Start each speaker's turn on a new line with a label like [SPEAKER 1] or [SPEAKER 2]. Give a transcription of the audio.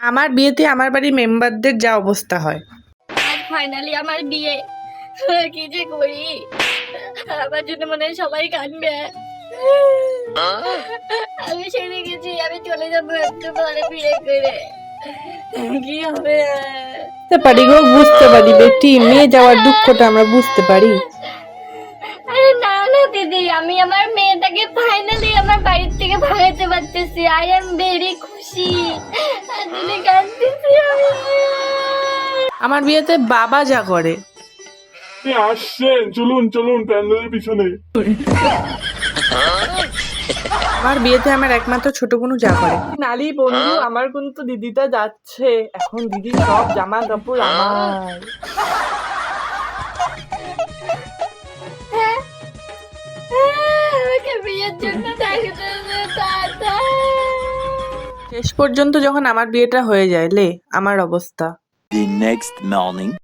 [SPEAKER 1] আমার বিয়েতে আমার বাড়ির মেম্বারদের যা অবস্থা হয়।
[SPEAKER 2] আজ ফাইনালি আমার বিয়ে। কি যে করি? আমার জন্য মনে হয় সবাই কাঁদবে। আমি সেরে গেছি আমি চলে যাব একটু পরে বিয়ে করে। কি হবে
[SPEAKER 1] বুঝতে পারি গো বুঝতে পারি বেটি মেয়ে যাওয়ার দুঃখটা আমরা বুঝতে পারি।
[SPEAKER 2] আরে না না দিদি আমি আমার মেয়েটাকে ফাইনালি আমার বাড়ির থেকে ভাগাতে পারতেছি। আই এম ভেরি খুশি।
[SPEAKER 1] আমার বিয়েতে বাবা যা করে।
[SPEAKER 3] আসছেন চলুন চলুন প্যান্ডেলের পিছনে।
[SPEAKER 1] আমার বিয়েতে আমার একমাত্র ছোট বোনও যা করে।
[SPEAKER 4] নালি বন্ধু আমার কিন্তু দিদিটা যাচ্ছে। এখন দিদি সব জামা কাপড় আমার
[SPEAKER 2] আমাকে বিয়ের জন্য ডাকতে দাদা।
[SPEAKER 1] শেষ পর্যন্ত যখন আমার বিয়েটা হয়ে যায় লে আমার অবস্থা।
[SPEAKER 5] The next morning.